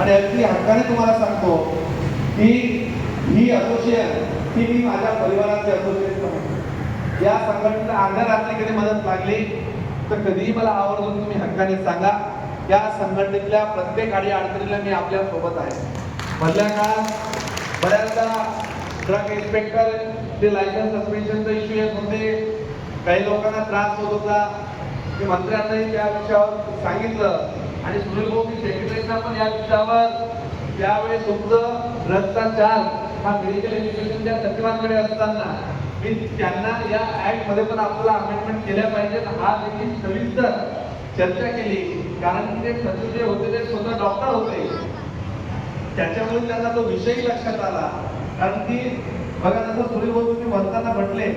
आणि अगदी हक्काने तुम्हाला सांगतो की ही असोसिएशन ही मी माझ्या परिवाराचे असोसिएशन समजतो या संघटनेला अर्ध्या रात्री कधी मदत लागली तर कधीही मला आवर्जून तुम्ही हक्काने सांगा. या संघटनेतल्या प्रत्येक आणि अडचणीला मी आपल्यासोबत आहे. मधल्या काळात बऱ्याचदा ड्रग इन्स्पेक्टर ते लायसन्स सस्पेन्शनचा इश्यू येत होते. काही लोकांना त्रास होत होता. मी मंत्र्यांनाही त्या विषयावर सांगितलं. आणि सुनील भाऊ मी सेक्रेटरीना पण या विषयावर त्यावेळेस तुमचं भ्रष्टाचार हा मेडिकल एज्युकेशनच्या सचिवांकडे असताना मी त्यांना या ऍक्टमध्ये पण आपल्याला अमेंडमेंट केल्या पाहिजेत. हा देखील सविस्तर चर्चा केली. कारण की ते सचिव जे होते ते स्वतः डॉक्टर होते. त्याच्यामुळे त्यांना तो विषय लक्षात आला. कारण की बघा जसं सुनील भाऊ तुम्ही म्हणताना म्हटले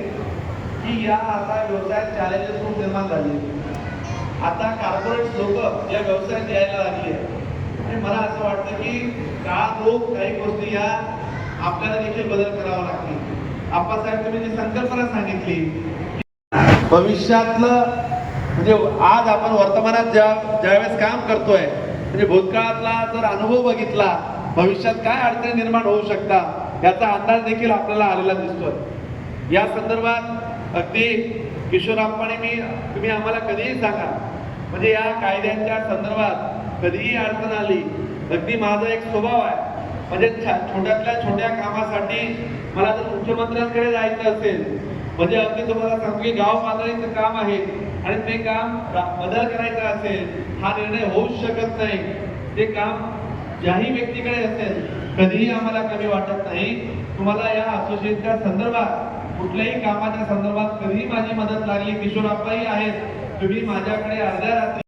की या आता व्यवसायात चॅलेंजेस खूप निर्माण झाले. आता कॉर्पोरेट लोक या व्यवसायात यायला लागली आणि मला असं वाटतं की काळात लोक काही गोष्टी या आपल्याला देखील बदल करावा लागतील. आप्पासाहेब तुम्ही जी संकल्पना सांगितली भविष्यातलं म्हणजे आज आपण वर्तमानात ज्या ज्यावेळेस काम करतोय म्हणजे भूतकाळातला जर अनुभव बघितला भविष्यात काय अडचणी निर्माण होऊ शकतात याचा अंदाज देखील आपल्याला आलेला दिसतोय. या संदर्भात अगदी किशोरप्पाने मी तुम्ही आम्हाला कधीही सांगा म्हणजे या कायद्यांच्या संदर्भात कधीही अडचण आली अगदी माझा एक स्वभाव आहे. म्हणजे छा- छोट्यातल्या छोट्या कामासाठी मला जर मुख्यमंत्र्यांकडे जायचं असेल म्हणजे अगदी तुम्हाला सांगतो की गाव पातळीचं काम आहे आणि ते काम बदल करायचा असेल हा निर्णय होऊच शकत नाही. ते काम ज्याही व्यक्तीकडे असेल कधीही आम्हाला कमी वाटत नाही. तुम्हाला या असोसिएशनच्या संदर्भात कुठल्याही कामाच्या संदर्भात कधीही माझी मदत लागली किशोरप्पाही आहेत. तुम्ही माझ्याकडे अर्ध्या रात्री